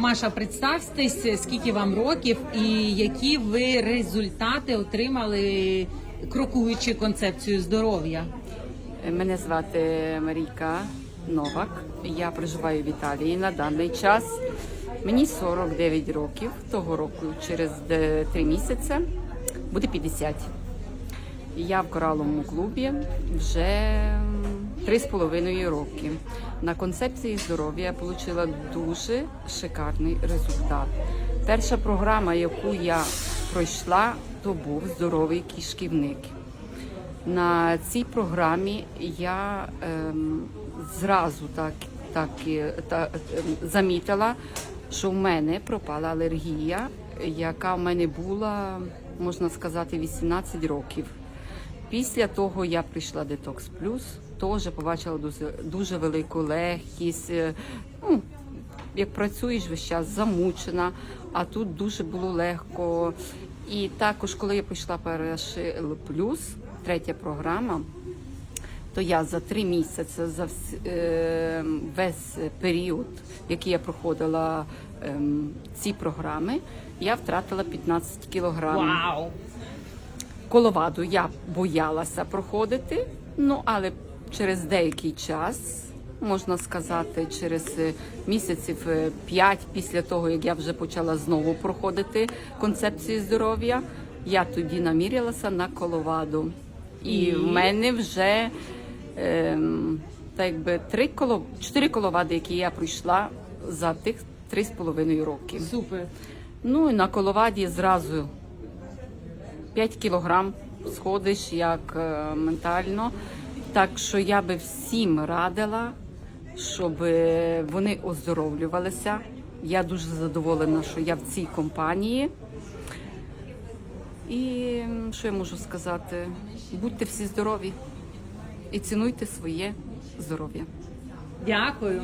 Маша, представтесь, скільки вам років і які ви результати отримали, крокуючи концепцію здоров'я. Мене звати Марійка Новак. Я проживаю в Італії на даний час. Мені 49 років. Того року через е, три місяці буде 50. Я в кораловому клубі вже три з половиною роки. На концепції здоров'я я отримала дуже шикарний результат. Перша програма, яку я пройшла, то був здоровий кишківник. На цій програмі я ем, зразу так, так і- та, ем, замітила, що в мене пропала алергія, яка в мене була, можна сказати, 18 років. Після того я прийшла Detox Plus, теж побачила дуже, дуже велику легкість. е, Ну, як працюєш весь час замучена, а тут дуже було легко. І також, коли я прийшла Перешил Плюс, третя програма, то я за три місяці за е, весь період, який я проходила ем, ці програми, я втратила 15 кілограмів. Вау! Коловаду я боялася проходити, ну але через деякий час, можна сказати, через е, місяців е, п'ять після того, як я вже почала знову проходити концепцію здоров'я, я тоді намірялася на коловаду. І, І? в мене вже ем, так якби три коло чотири коловади, які я пройшла за тих три з половиною роки. Супер. Ну і на коловаді зразу 5 кілограм сходиш як е, ментально. Так що я би всім радила, щоб вони оздоровлювалися. Я дуже задоволена, що я в цій компанії. І що я можу сказати? Будьте всі здорові і цінуйте своє здоров'я. Дякую.